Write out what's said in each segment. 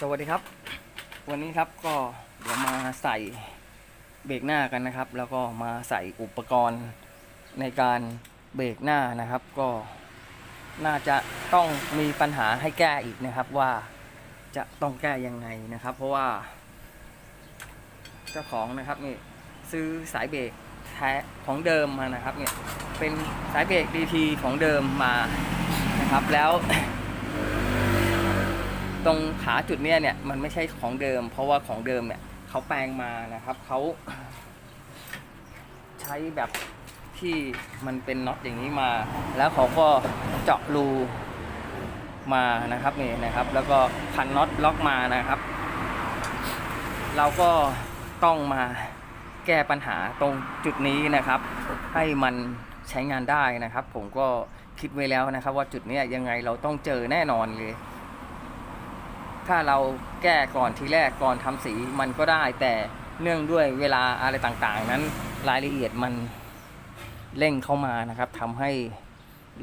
สวัสดีครับ วันนี้ครับก็เดี๋ยวมาใส่เบรกหน้ากันนะครับ แล้วก็มาใส่อุปกรณ์ในการเบรกหน้านะครับ ก็น่าจะต้องมีปัญหาให้แก้อีกนะครับว่าจะต้องแก้ยังไงนะครับ เพราะว่า เจ้าของนะครับนี่ซื้อสายเบรกแท้ของเดิมมานะครับเนี่ยเป็นสายเบรก DT ของเดิมมานะครับแล้ว ตรงขาจุดเนี้ยเนี่ยมันไม่ใช่ของเดิม เพราะว่าของเดิมเนี่ยเขาแปลงมานะครับเขาใช้แบบที่มันเป็นน็อตอย่างนี้มา แล้วเขาก็เจาะรูมานะครับนี่นะครับ แล้วก็พันน็อตล็อกมานะครับ เราก็ต้องมาแก้ปัญหาตรงจุดนี้นะครับ ให้มันใช้งานได้นะครับ ผมก็คิดไว้แล้วนะครับ ว่าจุดนี้ยังไงเราต้องเจอแน่นอนเลย ถ้าเราแก้ก่อนทีแรกก่อนทำสีมันก็ได้ แต่เนื่องด้วยเวลาอะไรต่างๆ นั้นรายละเอียดมันเร่งเข้ามานะครับทำให้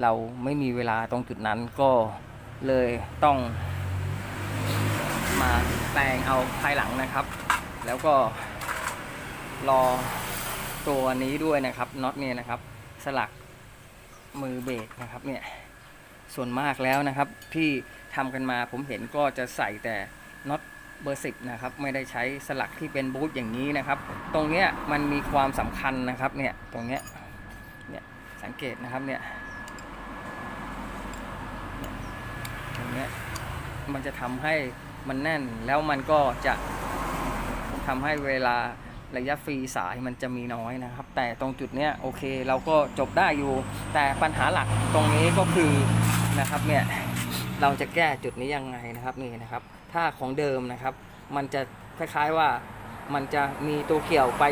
เราไม่มีเวลาตรงจุดนั้นก็เลยต้อง มาแปลงเอาภายหลังนะครับ แล้วก็รอตัวนี้ด้วยนะครับน็อตเนี่ยนะครับ สลักมือเบรกนะครับเนี่ย ส่วนมากแล้วนะครับ ที่ทำกันมาผมเห็นก็จะใส่แต่น็อตเบอร์สิบนะครับไม่ได้ใช้สลักที่เป็นบูทอย่างนี้นะครับ ตรงเนี้ยมันมีความสำคัญนะครับเนี่ยตรงเนี้ยเนี่ยสังเกตนะครับเนี่ยตรงเนี้ยมันจะทำให้มันแน่นแล้วมันก็จะทำให้เวลาระยะฟรีสายมันจะมีน้อยนะครับ แต่ตรงจุดเนี้ยโอเคเราก็จบได้อยู่ แต่ปัญหาหลักตรงนี้ก็คือ นะครับเนี่ยเราจะแก้จุดนี้ยังไงนะครับนี่นะครับ ถ้าของเดิมนะครับ มันจะคล้ายๆว่ามันจะมีตัวเกี่ยวไป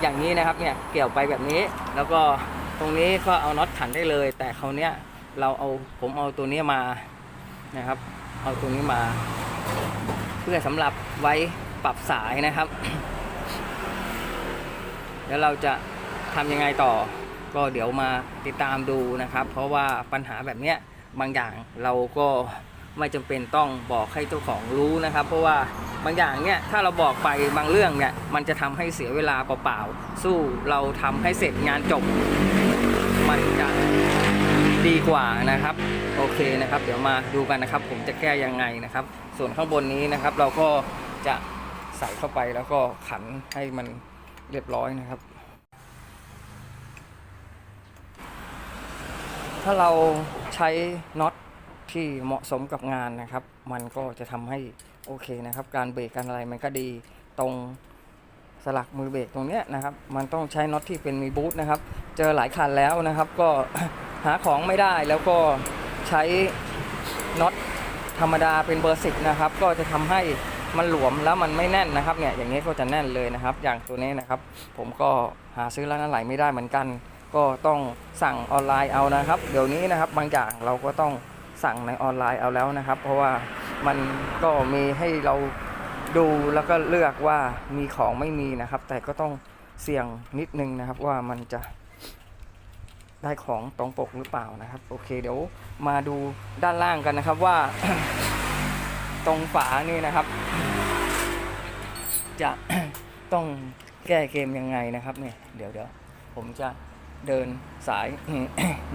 อย่างนี้นะครับเนี่ยเกี่ยวไปแบบนี้ แล้วก็ตรงนี้ก็เอาน็อตขันได้เลย แต่คราวเนี้ยเราเอาผมเอาตัวนี้มานะครับ เอาตัวนี้มา เพื่อสำหรับไว้ปรับสายนะครับ แล้วเราจะทำยังไงต่อ ก็เดี๋ยวมาติดตามดูนะครับ เพราะว่าปัญหาแบบเนี้ย บางอย่างเราก็ไม่จำเป็นต้องบอกให้เจ้าของรู้นะครับ เพราะว่าบางอย่างเนี่ยถ้าเราบอกไปบางเรื่องเนี่ยมันจะทำให้เสียเวลาเปล่าๆสู้เราทำให้เสร็จงานจบ มันจะดีกว่านะครับ โอเคนะครับ เดี๋ยวมาดูกันนะครับ ผมจะแก้ยังไงนะครับ ส่วนข้างบนนี้นะครับ เราก็จะใส่เข้าไปแล้วก็ขันให้มันเรียบร้อยนะครับ ถ้าเรา ใช้น็อตที่เหมาะสมกับงานนะครับ มันก็จะทำให้โอเคนะครับ การเบรกการอะไรมันก็ดีตรงสลักมือเบรกตรงเนี้ยนะครับ มันต้องใช้น็อตที่เป็นมีบูทนะครับ เจอหลายคันแล้วนะครับ ก็หาของไม่ได้แล้วก็ใช้น็อตธรรมดาเป็นเบอร์สิบนะครับ ก็จะทำให้มันหลวมแล้วมันไม่แน่นนะครับเนี่ยอย่างนี้ก็จะแน่นเลยนะครับ อย่างตัวนี้นะครับ ผมก็หาซื้อร้านอะไหลไม่ได้เหมือนกัน ก็ต้องสั่งออนไลน์เอานะครับ เดี๋ยวนี้นะครับบางอย่างเราก็ต้องสั่งในออนไลน์เอาแล้วนะครับ เพราะว่ามันก็มีให้เราดูแล้วก็เลือกว่ามีของไม่มีนะครับ แต่ก็ต้องเสี่ยงนิดนึงนะครับว่ามันจะได้ของตรงปกหรือเปล่านะครับ โอเคเดี๋ยวมาดูด้านล่างกันนะครับว่า ตรงฝานี่นะครับ จะต้องแก้เกมยังไงนะครับเนี่ยเดี๋ยวเดี๋ยวผมจะ เดินสาย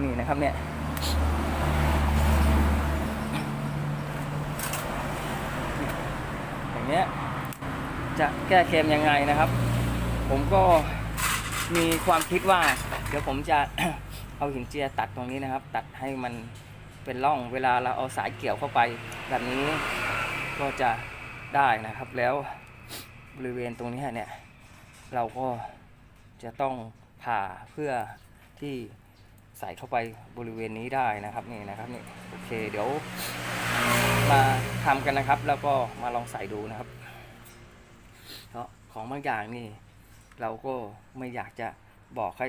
นี่นะครับเนี่ยอย่างเงี้ยจะแก้เกมยังไงนะครับ ผมก็มีความคิดว่า เดี๋ยวผมจะเอาหินเจียตัดตรงนี้นะครับ ตัดให้มันเป็นร่องเวลาเราเอาสายเกี่ยวเข้าไป แบบนี้ก็จะได้นะครับแล้วบริเวณตรงนี้เนี่ย เราก็จะต้อง ผ่าเพื่อที่ใส่เข้าไปบริเวณนี้ได้นะครับนี่นะครับนี่โอเคเดี๋ยวมาทำกันนะครับ แล้วก็มาลองใส่ดูนะครับ เพราะของบางอย่างนี่เราก็ไม่อยากจะบอกให้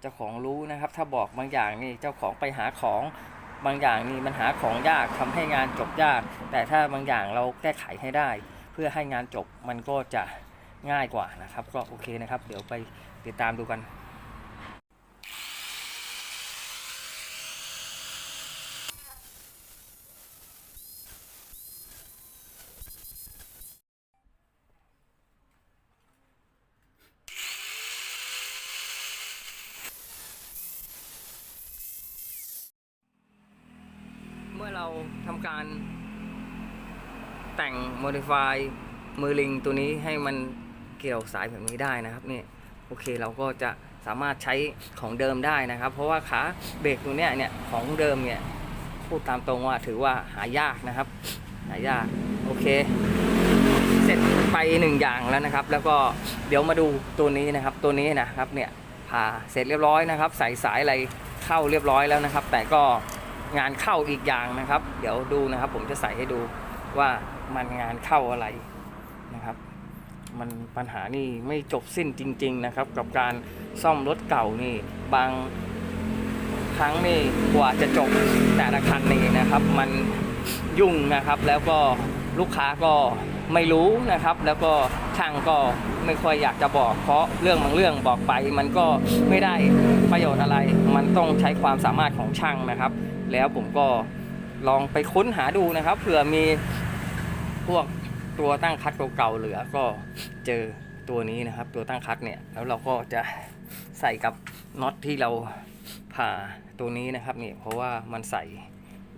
เจ้าของรู้นะครับ ถ้าบอกบางอย่างนี่เจ้าของไปหาของบางอย่างนี่มันหาของยากทำให้งานจบยาก แต่ถ้าบางอย่างเราแก้ไขให้ได้ เพื่อให้งานจบมันก็จะง่ายกว่านะครับ ก็โอเคนะครับ เดี๋ยวไป ติดตามดูกันเมื่อเราทำการแต่ง modify มือลิงตัวนี้ให้มันเกี่ยวสายแบบนี้ได้นะครับนี่ โอเคเราก็จะสามารถใช้ของเดิมได้นะครับ เพราะว่าขาเบรกตัวเนี้ยเนี่ยของเดิมเนี่ยพูดตามตรงว่าถือว่าหายากนะครับหายากโอเค เสร็จไปหนึ่งอย่างแล้วนะครับ แล้วก็เดี๋ยวมาดูตัวนี้นะครับ ตัวนี้นะครับเนี่ยผ่าเสร็จเรียบร้อยนะครับ ใส่สายอะไรเข้าเรียบร้อยแล้วนะครับ แต่ก็งานเข้าอีกอย่างนะครับ เดี๋ยวดูนะครับ ผมจะใส่ให้ดูว่ามันงานเข้าอะไรนะครับ มันปัญหานี่ไม่จบสิ้นจริง ๆ นะครับ กับการซ่อมรถเก่านี่บางครั้งนี่กว่าจะจบแต่ละคันนี่นะครับ มันยุ่งนะครับแล้วก็ลูกค้าก็ไม่รู้นะครับ แล้วก็ช่างก็ไม่ค่อยอยากจะบอก เพราะเรื่องบางเรื่องบอกไป มันก็ไม่ได้ประโยชน์อะไร มันต้องใช้ความสามารถของช่างนะครับ แล้วผมก็ลองไปค้นหาดูนะครับเผื่อมีพวก ตัวตั้งคัดเก่าๆเหลือก็เจอตัวนี้นะครับ ตัวตั้งคัดเนี่ยแล้วเราก็จะใส่กับน็อตที่เราผ่าตัวนี้นะครับเนี่ยเพราะว่ามันใส่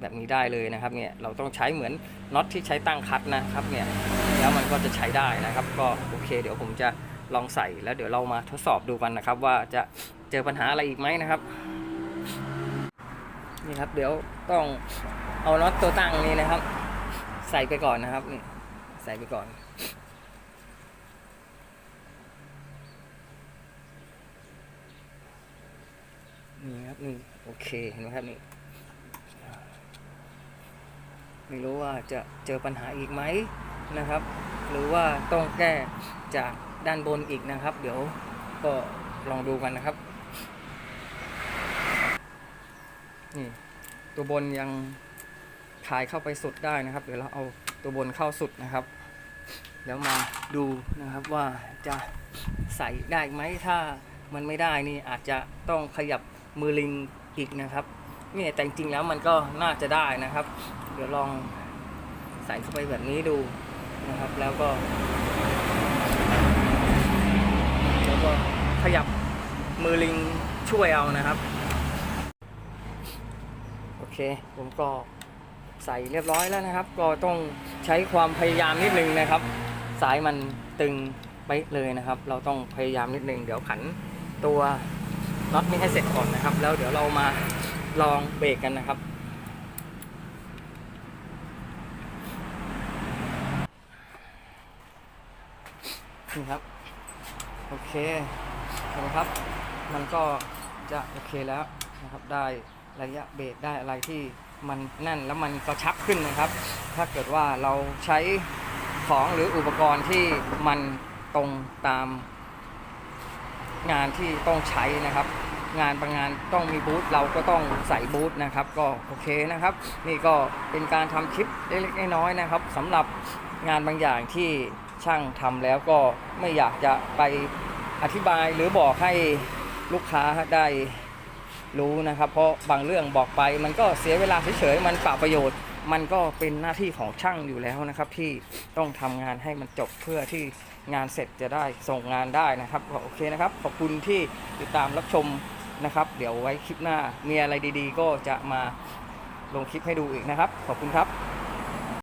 แบบนี้ได้เลยนะครับเนี่ยเราต้องใช้เหมือนน็อตที่ใช้ตั้งคัดนะครับเนี่ยแล้วมันก็จะใช้ได้นะครับ ก็โอเค เดี๋ยวผมจะลองใส่แล้วเดี๋ยวเรามาทดสอบดูกันนะครับ ว่าจะเจอปัญหาอะไรอีกไหมนะครับนี่ครับเดี๋ยวต้องเอาน็อตตัวตั้งนี้นะครับ ใส่ไปก่อนนะครับนี่ ส่ไปก่อน นี่ครับนี่โอเคเห็นไหมครับนี่ไม่รู้ว่าจะเจอปัญหาอีกไหมนะครับ หรือว่าต้องแก้จากด้านบนอีกนะครับ เดี๋ยวก็ลองดูกันนะครับนี่ตัวบนยังถ่ายเข้าไปสุดได้นะครับ เดี๋ยวเราเอาตัวบนเข้าสุดนะครับ แล้วมาดูนะครับว่าจะใส่ได้ไหมถ้ามันไม่ได้นี่อาจจะต้องขยับมือลิงอีกนะครับเนี่ยแต่จริงๆแล้วมันก็น่าจะได้นะครับ เดี๋ยวลองใส่เข้าไปแบบนี้ดูนะครับ แล้วก็ แล้วก็ขยับมือลิงช่วยเอานะครับ โอเคผมก็ใส่เรียบร้อยแล้วนะครับ ก็ต้องใช้ความพยายามนิดนึงนะครับ สายมันตึงไปเลยนะครับ เราต้องพยายามนิดนึงเดี๋ยวขันตัวน็อตนี้ให้เสร็จก่อนนะครับ แล้วเดี๋ยวเรามาลองเบรกกันนะครับ นี่ครับ โอเคเห็นไหมครับ มันก็จะโอเคแล้วนะครับ ได้ระยะเบรกได้อะไรที่มันแน่นแล้วมันกระชับขึ้นนะครับ ถ้าเกิดว่าเราใช้ ของหรืออุปกรณ์ที่มันตรงตามงานที่ต้องใช้นะครับ งานบางงานต้องมีบูธเราก็ต้องใส่บูธนะครับ ก็โอเคนะครับ นี่ก็เป็นการทำคลิปเล็กๆน้อยๆนะครับสำหรับงานบางอย่างที่ช่างทำแล้วก็ไม่อยากจะไปอธิบายหรือบอกให้ลูกค้าได้รู้นะครับ เพราะบางเรื่องบอกไปมันก็เสียเวลาเฉยๆมันเปล่าประโยชน์ มันก็เป็นหน้าที่ของช่างอยู่แล้วนะครับ ที่ต้องทำงานให้มันจบเพื่อที่งานเสร็จจะได้ส่งงานได้นะครับโอเคนะครับ ขอบคุณที่ติดตามรับชมนะครับ เดี๋ยวไว้คลิปหน้ามีอะไรดีๆ ก็จะมาลงคลิปให้ดูอีกนะครับ ขอบคุณครับ